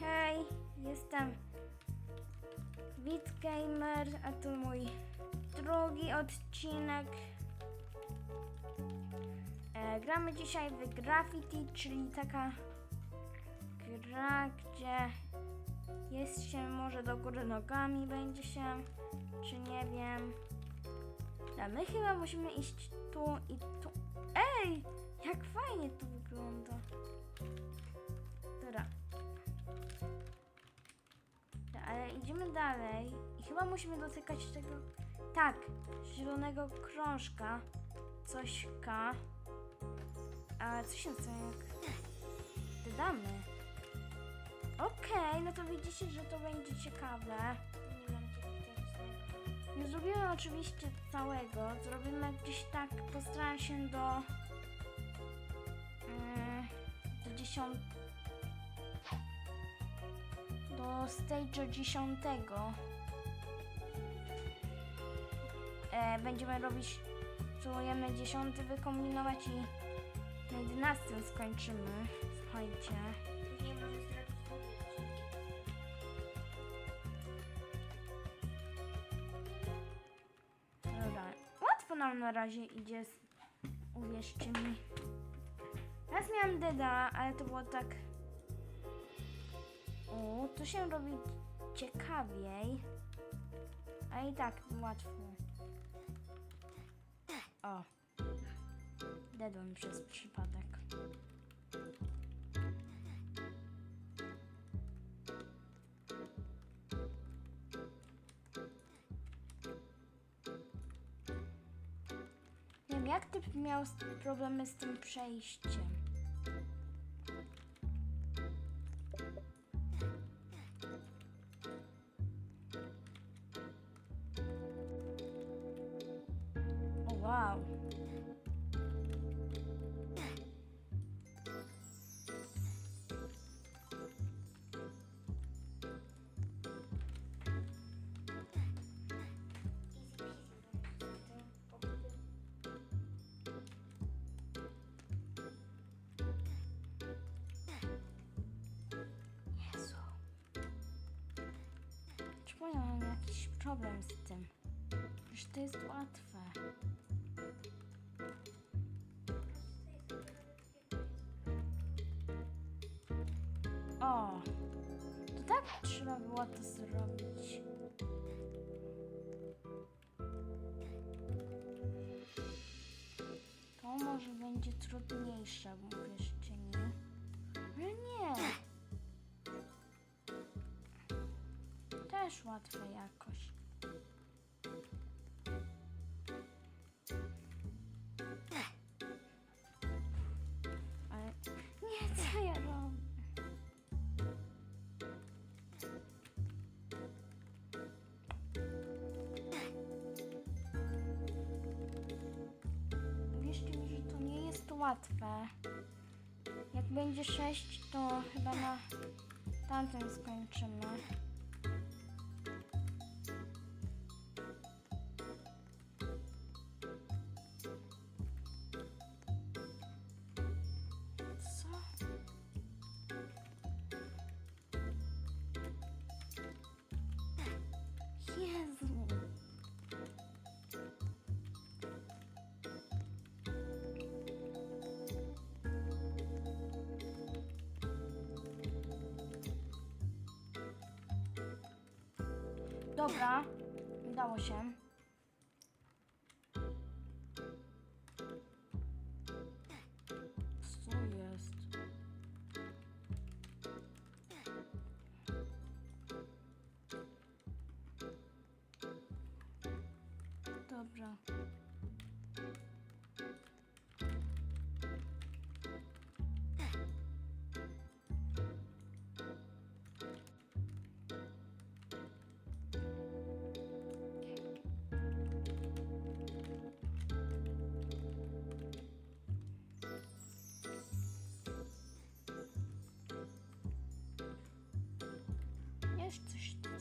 Hej, jestem Wit Gamer, a to mój drugi odcinek. E, gramy dzisiaj w Graffiti, czyli taka gra, gdzie jest się może do góry nogami, będzie się, czy nie wiem. A my chyba musimy iść tu i tu. Ej, jak fajnie to wygląda. Dobra. Ale idziemy dalej i chyba musimy dotykać tego, tak, zielonego krążka, cośka. A co się stanie jak dodamy? Okej, no to widzicie, że to będzie ciekawe. Nie zrobimy oczywiście całego, zrobimy gdzieś tak, postaram się do mm, do 10 do stage'u 10 e, będziemy robić spróbujemy 10 wykombinować i na 11 skończymy. Słuchajcie. Nie może zrobić Dobra, łatwo nam na razie idzie, z- uwierzcie mi. Raz miałam deda, ale to było tak... O, tu się robi ciekawiej. A i tak łatwo. O. Dedłem przez przypadek. Nie jak ty miał problemy z tym przejściem? Wow. Jezu. Mam jakiś problem z tym? Przecież to jest łatwe. O! To tak trzeba było to zrobić. To może będzie trudniejsze, uwierzcie mi. Ale nie! Też łatwe jakoś. Łatwe. Jak będzie sześć, to chyba na tamtym skończymy. Dobra, udało się. Co jest? Dobra. что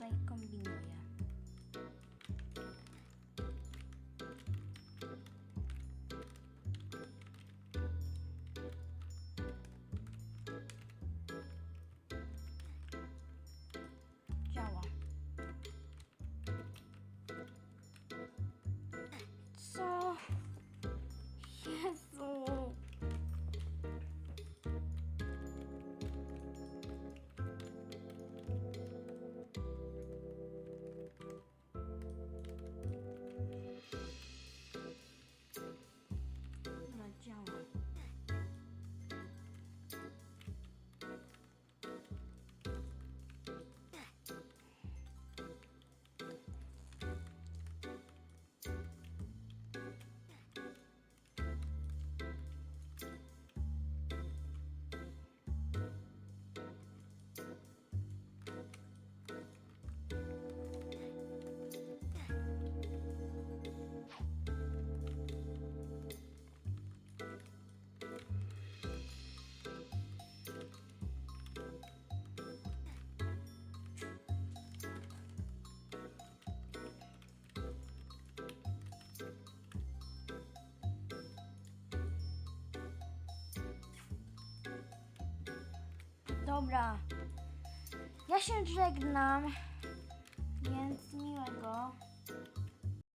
Dobra. Ja się żegnam. Więc miłego.